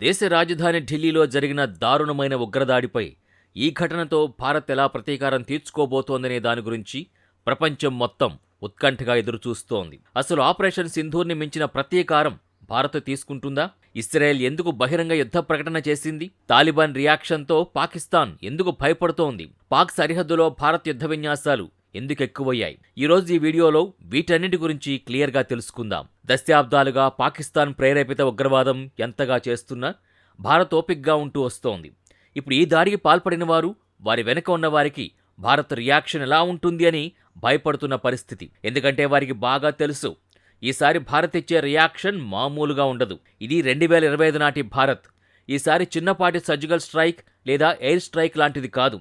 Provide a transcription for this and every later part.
దేశ రాజధాని ఢిల్లీలో జరిగిన దారుణమైన ఉగ్రదాడిపై ఈ ఘటనతో భారత్ ఎలా ప్రతీకారం తీర్చుకోబోతోందనే దాని గురించి ప్రపంచం మొత్తం ఉత్కంఠగా ఎదురుచూస్తోంది. అసలు ఆపరేషన్ సింధూర్ని మించిన ప్రతీకారం భారత్ తీసుకుంటుందా? ఇస్రాయెల్ ఎందుకు బహిరంగ యుద్ధ ప్రకటన చేసింది? తాలిబాన్ రియాక్షన్తో పాకిస్తాన్ ఎందుకు భయపడుతోంది? పాక్ సరిహద్దులో భారత్ యుద్ధ విన్యాసాలు ఎందుకు ఎక్కువయ్యాయి ఈరోజు ఈ వీడియోలో వీటన్నిటి గురించి క్లియర్గా తెలుసుకుందాం. దశాబ్దాలుగా పాకిస్తాన్ ప్రేరేపిత ఉగ్రవాదం ఎంతగా చేస్తున్నా భారత్ ఓపిక్గా ఉంటూ వస్తోంది. ఇప్పుడు ఈ దాడికి పాల్పడిన వారు వారి వెనక ఉన్న వారికి భారత్ రియాక్షన్ ఎలా ఉంటుంది అని భయపడుతున్న పరిస్థితి. ఎందుకంటే వారికి బాగా తెలుసు ఈసారి భారత్ ఇచ్చే రియాక్షన్ మామూలుగా ఉండదు. ఇది రెండు వేల ఇరవై ఐదు నాటి భారత్. ఈసారి చిన్నపాటి సర్జికల్ స్ట్రైక్ లేదా ఎయిర్ స్ట్రైక్ లాంటిది కాదు.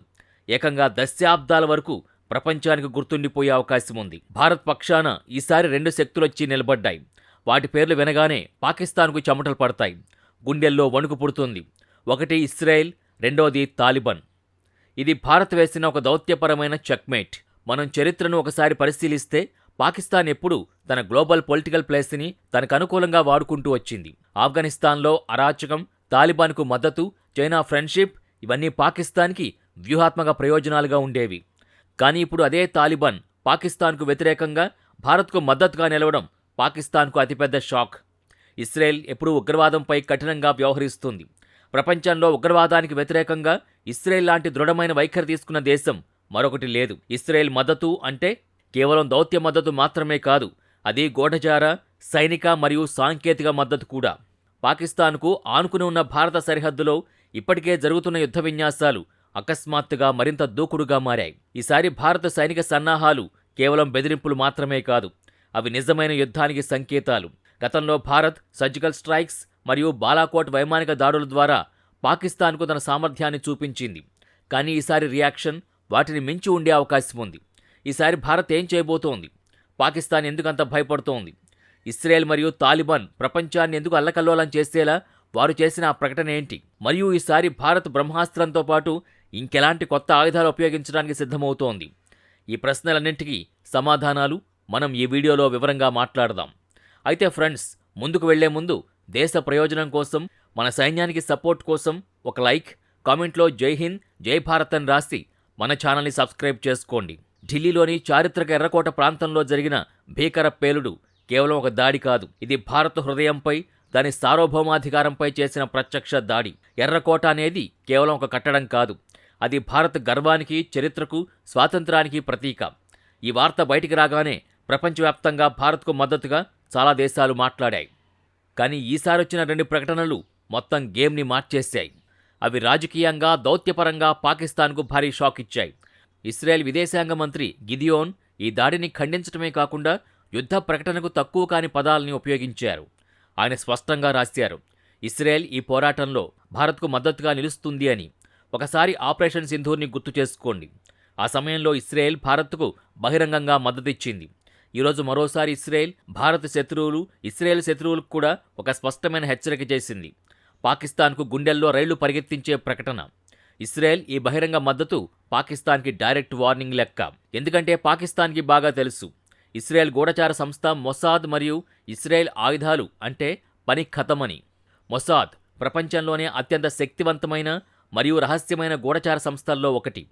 ఏకంగా దశాబ్దాల వరకు ప్రపంచానికి గుర్తుండిపోయే అవకాశం ఉంది. భారత్ పక్షాన ఈసారి రెండు శక్తులొచ్చి నిలబడ్డాయి. వాటి పేర్లు వినగానే పాకిస్తాన్కు చెమటలు పడతాయి. గుండెల్లో వణుకు పుడుతుంది. ఒకటి ఇస్రాయెల్ రెండవది తాలిబాన్. ఇది భారత్ వేసిన ఒక దౌత్యపరమైన చెక్మేట్. మనం చరిత్రను ఒకసారి పరిశీలిస్తే పాకిస్తాన్ ఎప్పుడూ తన గ్లోబల్ పొలిటికల్ ప్లేస్ని తనకు అనుకూలంగా వాడుకుంటూ వచ్చింది. ఆఫ్ఘనిస్తాన్లో అరాచకం తాలిబాన్కు మద్దతు చైనా ఫ్రెండ్షిప్ ఇవన్నీ పాకిస్తాన్కి వ్యూహాత్మక ప్రయోజనాలుగా ఉండేవి. కానీ ఇప్పుడు అదే తాలిబాన్ పాకిస్తాన్కు వ్యతిరేకంగా భారత్కు మద్దతుగా నిలవడం పాకిస్తాన్కు అతిపెద్ద షాక్. ఇస్రాయెల్ ఎప్పుడూ ఉగ్రవాదంపై కఠినంగా వ్యవహరిస్తుంది. ప్రపంచంలో ఉగ్రవాదానికి వ్యతిరేకంగా ఇస్రాయెల్ లాంటి దృఢమైన వైఖరి తీసుకున్న దేశం మరొకటి లేదు. ఇస్రాయెల్ మద్దతు అంటే కేవలం దౌత్య మద్దతు మాత్రమే కాదు అది గూఢచార సైనిక మరియు సాంకేతిక మద్దతు కూడా. పాకిస్తాన్కు ఆనుకుని ఉన్న భారత సరిహద్దులో ఇప్పటికే జరుగుతున్న యుద్ధ విన్యాసాలు అకస్మాత్తుగా మరింత దూకుడుగా మారాయి. ఈసారి భారత సైనిక సన్నాహాలు కేవలం బెదిరింపులు మాత్రమే కాదు అవి నిజమైన యుద్ధానికి సంకేతాలు. గతంలో భారత్ సర్జికల్ స్ట్రైక్స్ మరియు బాలాకోట్ వైమానిక దాడుల ద్వారా పాకిస్తాన్కు తన సామర్థ్యాన్ని చూపించింది. కానీ ఈసారి రియాక్షన్ వాటిని మించి ఉండే అవకాశం ఉంది. ఈసారి భారత్ ఏం చేయబోతోంది? పాకిస్తాన్ ఎందుకంత భయపడుతోంది? ఇస్రాయెల్ మరియు తాలిబాన్ ప్రపంచాన్ని ఎందుకు అల్లకల్లోలం చేసేలా వారు చేసిన ఆ ప్రకటన ఏంటి? మరియు ఈసారి భారత్ బ్రహ్మాస్త్రంతో పాటు ఇంకెలాంటి కొత్త ఆయుధాలు ఉపయోగించడానికి సిద్ధమవుతోంది? ఈ ప్రశ్నలన్నింటికీ సమాధానాలు మనం ఈ వీడియోలో వివరంగా మాట్లాడదాం. అయితే ఫ్రెండ్స్ ముందుకు వెళ్ళే ముందు దేశ ప్రయోజనం కోసం మన సైన్యానికి సపోర్ట్ కోసం ఒక లైక్ కామెంట్లో జై హింద్ జై భారత్ అని రాసి మన ఛానల్ని సబ్స్క్రైబ్ చేసుకోండి. ఢిల్లీలోని చారిత్రక ఎర్రకోట ప్రాంతంలో జరిగిన భీకర పేలుడు కేవలం ఒక దాడి కాదు. ఇది భారత హృదయంపై దాని సార్వభౌమాధికారంపై చేసిన ప్రత్యక్ష దాడి. ఎర్రకోట అనేది కేవలం ఒక కట్టడం కాదు. అది భారత గర్వానికి చరిత్రకు స్వాతంత్రానికి ప్రతీక. ఈ వార్త బయటికి రాగానే ప్రపంచవ్యాప్తంగా భారత్కు మద్దతుగా చాలా దేశాలు మాట్లాడాయి. కానీ ఈసారి వచ్చిన రెండు ప్రకటనలు మొత్తం గేమ్ని మార్చేశాయి. అవి రాజకీయంగా దౌత్యపరంగా పాకిస్తాన్కు భారీ షాక్ ఇచ్చాయి. ఇస్రాయెల్ విదేశాంగ మంత్రి గిదియోన్ ఈ దాడిని ఖండించడమే కాకుండా యుద్ధ ప్రకటనకు తక్కువ కాని పదాలని ఉపయోగించారు. ఆయన స్పష్టంగా రాశారు ఇస్రాయెల్ ఈ పోరాటంలో భారత్కు మద్దతుగా నిలుస్తుంది అని. ఒకసారి ఆపరేషన్ సింధూర్ని గుర్తు చేసుకోండి. ఆ సమయంలో ఇస్రాయెల్ భారత్కు బహిరంగంగా మద్దతిచ్చింది. ఈరోజు మరోసారి ఇస్రాయెల్ భారత్ శత్రువులు ఇస్రాయెల్ శత్రువులకు కూడా ఒక స్పష్టమైన హెచ్చరిక చేసింది. పాకిస్తాన్కు గుండెల్లో రైళ్ళు పరిగెత్తించే ప్రకటన. ఇస్రాయెల్ ఈ బహిరంగ మద్దతు పాకిస్తాన్కి డైరెక్ట్ వార్నింగ్ లెక్క. ఎందుకంటే పాకిస్తాన్కి బాగా తెలుసు. ఇస్రాయెల్ గూఢచార సంస్థ మొసాద్ మరియు ఇస్రాయెల్ ఆయుధాలు అంటే పని ఖతమని. మొసాద్ ప్రపంచంలోనే అత్యంత శక్తివంతమైన మరియు రహస్యమైన గూఢచార సంస్థల్లో ఒకటి.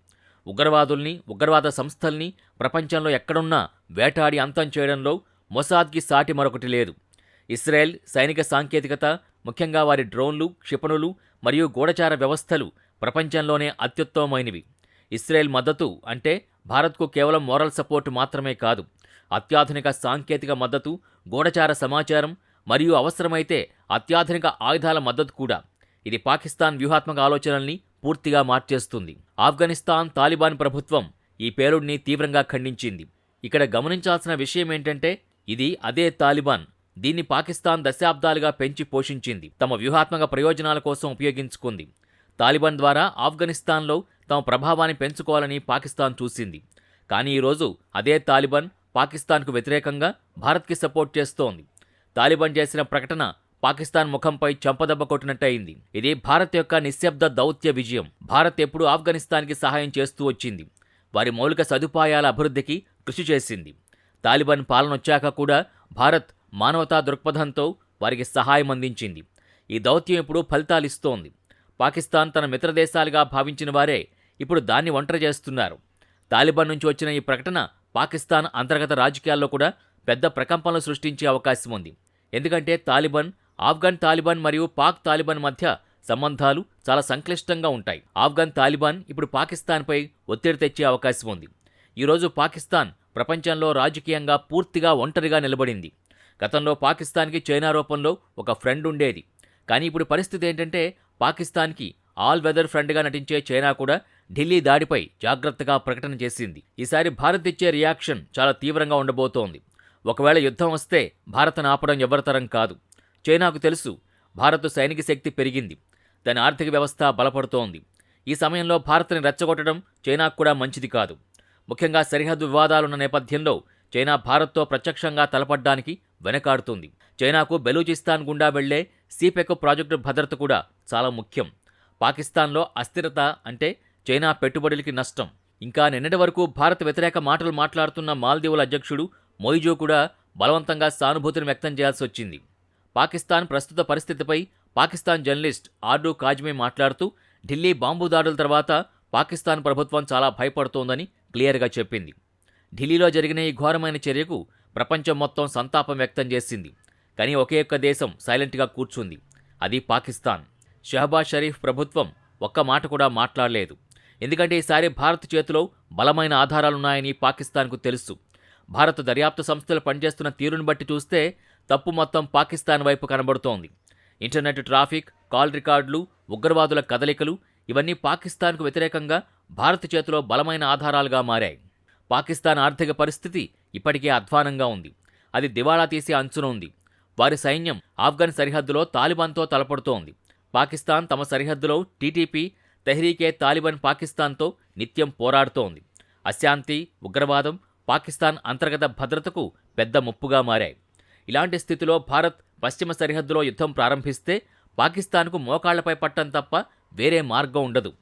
ఉగ్రవాదుల్ని ఉగ్రవాద సంస్థల్ని ప్రపంచంలో ఎక్కడున్నా వేటాడి అంతం చేయడంలో మొసాద్కి సాటి మరొకటి లేదు. ఇస్రాయెల్ సైనిక సాంకేతికత ముఖ్యంగా వారి డ్రోన్లు క్షిపణులు మరియు గూఢచార వ్యవస్థలు ప్రపంచంలోనే అత్యుత్తమమైనవి. ఇస్రాయెల్ మద్దతు అంటే భారత్కు కేవలం మోరల్ సపోర్ట్ మాత్రమే కాదు అత్యాధునిక సాంకేతిక మద్దతు గూఢచార సమాచారం మరియు అవసరమైతే అత్యాధునిక ఆయుధాల మద్దతు కూడా. ఇది పాకిస్తాన్ వ్యూహాత్మక ఆలోచనల్ని పూర్తిగా మార్చేస్తుంది. ఆఫ్ఘనిస్తాన్ తాలిబాన్ ప్రభుత్వం ఈ పేలుడిని తీవ్రంగా ఖండించింది. ఇక్కడ గమనించాల్సిన విషయం ఏంటంటే ఇది అదే తాలిబాన్. దీన్ని పాకిస్తాన్ దశాబ్దాలుగా పెంచి పోషించింది. తమ వ్యూహాత్మక ప్రయోజనాల కోసం ఉపయోగించుకుంది. తాలిబాన్ ద్వారా ఆఫ్ఘనిస్తాన్లో తమ ప్రభావాన్ని పెంచుకోవాలని పాకిస్తాన్ చూసింది. కానీ ఈరోజు అదే తాలిబాన్ పాకిస్తాన్కు వ్యతిరేకంగా భారత్కి సపోర్ట్ చేస్తోంది. తాలిబాన్ చేసిన ప్రకటన పాకిస్తాన్ ముఖంపై చెంపదెబ్బ కొట్టినట్టయింది ఇది భారత్ యొక్క నిశ్శబ్ద దౌత్య విజయం. భారత్ ఎప్పుడూ ఆఫ్ఘనిస్తాన్కి సహాయం చేస్తూ వచ్చింది. వారి మౌలిక సదుపాయాల అభివృద్ధికి కృషి చేసింది. తాలిబాన్ పాలన వచ్చాక కూడా భారత్ మానవతా దృక్పథంతో వారికి సహాయం అందించింది. ఈ దౌత్యం ఇప్పుడు ఫలితాలిస్తోంది. పాకిస్తాన్ తన మిత్రదేశాలుగా భావించిన వారే ఇప్పుడు దాన్ని ఒంటరి చేస్తున్నారు. తాలిబాన్ నుంచి వచ్చిన ఈ ప్రకటన పాకిస్తాన్ అంతర్గత రాజకీయాల్లో కూడా పెద్ద ప్రకంపనలు సృష్టించే అవకాశం ఉంది. ఎందుకంటే తాలిబాన్ ఆఫ్ఘన్ తాలిబాన్ మరియు పాక్ తాలిబాన్ మధ్య సంబంధాలు చాలా సంక్లిష్టంగా ఉంటాయి. ఆఫ్ఘన్ తాలిబాన్ ఇప్పుడు పాకిస్తాన్పై ఒత్తిడి తెచ్చే అవకాశం ఉంది. ఈరోజు పాకిస్తాన్ ప్రపంచంలో రాజకీయంగా పూర్తిగా ఒంటరిగా నిలబడింది. గతంలో పాకిస్తాన్కి చైనా రూపంలో ఒక ఫ్రెండ్ ఉండేది. కానీ ఇప్పుడు పరిస్థితి ఏంటంటే పాకిస్తాన్కి ఆల్ వెదర్ ఫ్రెండ్గా నటించే చైనా కూడా ఢిల్లీ దాడిపై జాగ్రత్తగా ప్రకటన చేసింది. ఈసారి భారత్ ఇచ్చే రియాక్షన్ చాలా తీవ్రంగా ఉండబోతోంది. ఒకవేళ యుద్ధం వస్తే భారత్ ఆపడం ఎవరితరం కాదు. చైనాకు తెలుసు భారత్ సైనిక శక్తి పెరిగింది దాని ఆర్థిక వ్యవస్థ బలపడుతోంది. ఈ సమయంలో భారత్ని రెచ్చగొట్టడం చైనాకు కూడా మంచిది కాదు. ముఖ్యంగా సరిహద్దు వివాదాలున్న నేపథ్యంలో చైనా భారత్తో ప్రత్యక్షంగా తలపడ్డానికి వెనకాడుతుంది. చైనాకు బెలూచిస్తాన్ గుండా వెళ్ళే సీపెక్ ప్రాజెక్టు భద్రత కూడా చాలా ముఖ్యం. పాకిస్తాన్లో అస్థిరత అంటే చైనా పెట్టుబడులకి నష్టం. ఇంకా నిన్నటి వరకు భారత్ వ్యతిరేక మాటలు మాట్లాడుతున్న మాల్దీవుల అధ్యక్షుడు మొయిజో కూడా బలవంతంగా సానుభూతిని వ్యక్తం చేయాల్సి వచ్చింది. పాకిస్తాన్ ప్రస్తుత పరిస్థితిపై పాకిస్తాన్ జర్నలిస్ట్ ఆర్డూ కాజ్మే మాట్లాడుతూ ఢిల్లీ బాంబు దాడుల తర్వాత పాకిస్తాన్ ప్రభుత్వం చాలా భయపడుతోందని క్లియర్గా చెప్పింది. ఢిల్లీలో జరిగిన ఈ ఘోరమైన చర్యకు ప్రపంచం మొత్తం సంతాపం వ్యక్తం చేసింది. కానీ ఒకే ఒక్క దేశం సైలెంట్గా కూర్చుంది. అది పాకిస్తాన్. షహబాజ్ షరీఫ్ ప్రభుత్వం ఒక్క మాట కూడా మాట్లాడలేదు. ఎందుకంటే ఈసారి భారత్ చేతిలో బలమైన ఆధారాలున్నాయని పాకిస్తాన్కు తెలుసు. భారత దర్యాప్తు సంస్థలు పనిచేస్తున్న తీరును బట్టి చూస్తే తప్పు మొత్తం పాకిస్తాన్ వైపు కనబడుతోంది. ఇంటర్నెట్ ట్రాఫిక్ కాల్ రికార్డులు ఉగ్రవాదుల కదలికలు ఇవన్నీ పాకిస్తాన్కు వ్యతిరేకంగా భారత్ చేతిలో బలమైన ఆధారాలుగా మారాయి. పాకిస్తాన్ ఆర్థిక పరిస్థితి ఇప్పటికే అధ్వానంగా ఉంది. అది దివాళా తీసే అంచున ఉంది. వారి సైన్యం ఆఫ్ఘన్ సరిహద్దులో తాలిబాన్తో తలపడుతోంది. పాకిస్తాన్ తమ సరిహద్దులో టీటీపీ తెహ్రీకే తాలిబాన్ పాకిస్తాన్తో నిత్యం పోరాడుతోంది. అశాంతి ఉగ్రవాదం పాకిస్తాన్ అంతర్గత భద్రతకు పెద్ద ముప్పుగా మారాయి. ఇలాంటి స్థితిలో భారత్ పశ్చిమ సరిహద్దులో యుద్ధం ప్రారంభిస్తే పాకిస్తాన్కు మోకాళ్ళపై పట్టం తప్ప వేరే మార్గం ఉండదు.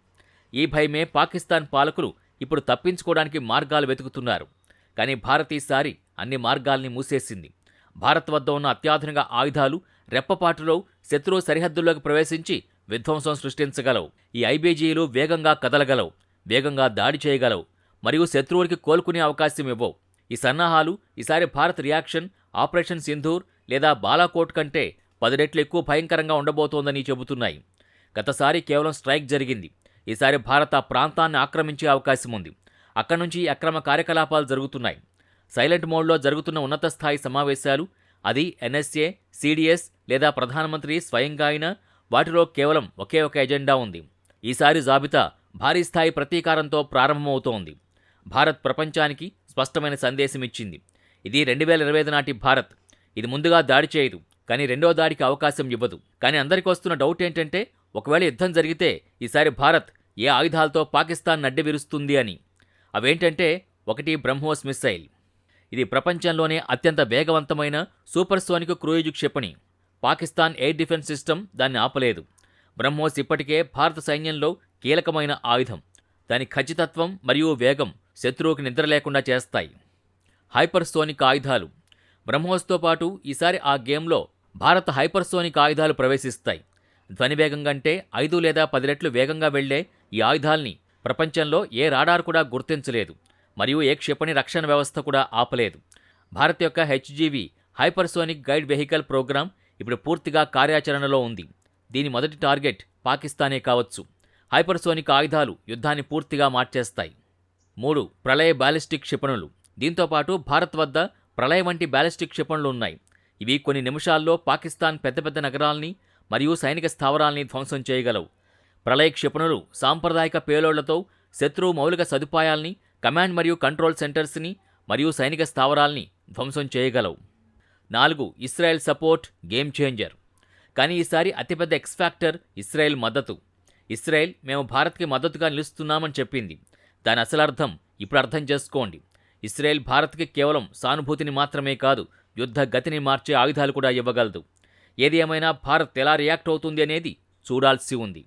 ఈ భయమే పాకిస్తాన్ పాలకులు ఇప్పుడు తప్పించుకోవడానికి మార్గాలు వెతుకుతున్నారు. కానీ భారత్ ఈసారి అన్ని మార్గాల్ని మూసేసింది. భారత్ వద్ద ఉన్న అత్యాధునిక ఆయుధాలు రెప్పపాటులో శత్రువు సరిహద్దుల్లోకి ప్రవేశించి విధ్వంసం సృష్టించగలవు. ఈ ఐబీజీలు వేగంగా కదలగలవు వేగంగా దాడి చేయగలవు మరియు శత్రువులకి కోలుకునే అవకాశం ఇవ్వవు. ఈ సన్నాహాలు ఈసారి భారత్ రియాక్షన్ ఆపరేషన్ సింధూర్ లేదా బాలాకోట్ కంటే పది రెట్లు ఎక్కువ భయంకరంగా ఉండబోతోందని చెబుతున్నాయి. గతసారి కేవలం స్ట్రైక్ జరిగింది. ఈసారి భారత్ ఆ ప్రాంతాన్ని ఆక్రమించే అవకాశం ఉంది. అక్కడి నుంచి అక్రమ కార్యకలాపాలు జరుగుతున్నాయి. సైలెంట్ మోడ్లో జరుగుతున్న ఉన్నత స్థాయి సమావేశాలు అది ఎన్ఎస్ఏ సిడిఎస్ లేదా ప్రధానమంత్రి స్వయంగా అయినా వాటిలో కేవలం ఒకే ఒక ఎజెండా ఉంది. ఈసారి జాబితా భారీ స్థాయి ప్రతీకారంతో ప్రారంభమవుతోంది. భారత్ ప్రపంచానికి స్పష్టమైన సందేశం ఇచ్చింది ఇది రెండు వేల ఇరవై ఐదు నాటి భారత్. ఇది ముందుగా దాడి చేయదు కానీ రెండో దాడికి అవకాశం ఇవ్వదు. కానీ అందరికీ వస్తున్న డౌట్ ఏంటంటే ఒకవేళ యుద్ధం జరిగితే ఈసారి భారత్ ఏ ఆయుధాలతో పాకిస్తాన్ నడ్డి విరుస్తుంది అని. అవేంటంటే ఒకటి బ్రహ్మోస్ మిస్సైల్. ఇది ప్రపంచంలోనే అత్యంత వేగవంతమైన సూపర్సోనిక్ క్రూయిజ్ క్షిపణి. పాకిస్తాన్ ఎయిర్ డిఫెన్స్ సిస్టమ్ దాన్ని ఆపలేదు. బ్రహ్మోస్ ఇప్పటికే భారత సైన్యంలో కీలకమైన ఆయుధం. దాని ఖచ్చితత్వం మరియు వేగం శత్రువుకి నిద్ర లేకుండా చేస్తాయి. హైపర్సోనిక్ ఆయుధాలు. బ్రహ్మోస్తో పాటు ఈసారి ఆ గేమ్లో భారత హైపర్సోనిక్ ఆయుధాలు ప్రవేశిస్తాయి. ధ్వనివేగం కంటే ఐదు లేదా పది రెట్లు వేగంగా వెళ్ళే ఈ ఆయుధాల్ని ప్రపంచంలో ఏ రాడార్ కూడా గుర్తించలేదు. మరియు ఏ క్షిపణి రక్షణ వ్యవస్థ కూడా ఆపలేదు. భారత్ యొక్క HGV hypersonic guide vehicle programme ఇప్పుడు పూర్తిగా కార్యాచరణలో ఉంది. దీని మొదటి టార్గెట్ పాకిస్తానే కావచ్చు. హైపర్సోనిక్ ఆయుధాలు యుద్ధాన్ని పూర్తిగా మార్చేస్తాయి. మూడు ప్రళయ బాలిస్టిక్ క్షిపణులు. దీంతోపాటు భారత్ వద్ద ప్రళయ వంటి బ్యాలిస్టిక్ క్షిపణులు ఉన్నాయి. ఇవి కొన్ని నిమిషాల్లో పాకిస్తాన్ పెద్ద పెద్ద నగరాల్ని మరియు సైనిక స్థావరాల్ని ధ్వంసం చేయగలవు. ప్రళయ క్షిపణులు సాంప్రదాయక పేలోళ్ళతో శత్రువు మౌలిక సదుపాయాల్ని కమాండ్ మరియు కంట్రోల్ సెంటర్స్ని మరియు సైనిక స్థావరాల్ని ధ్వంసం చేయగలవు. నాలుగు ఇస్రాయెల్ సపోర్ట్ గేమ్ చేంజర్. కానీ ఈసారి అతిపెద్ద ఎక్స్ఫాక్టర్ ఇస్రాయెల్ మద్దతు. ఇస్రాయెల్ మేము భారత్కి మద్దతుగా నిలుస్తున్నామని చెప్పింది. దాని అసలు అర్థం ఇప్పుడు అర్థం చేసుకోండి. ఇస్రాయెల్ భారత్కి కేవలం సానుభూతిని మాత్రమే కాదు యుద్ధ గతిని మార్చే ఆయుధాలు కూడా ఇవ్వగలదు. ఏది ఏమైనా భారత్ ఎలా రియాక్ట్ అవుతుంది అనేది చూడాల్సి ఉంది.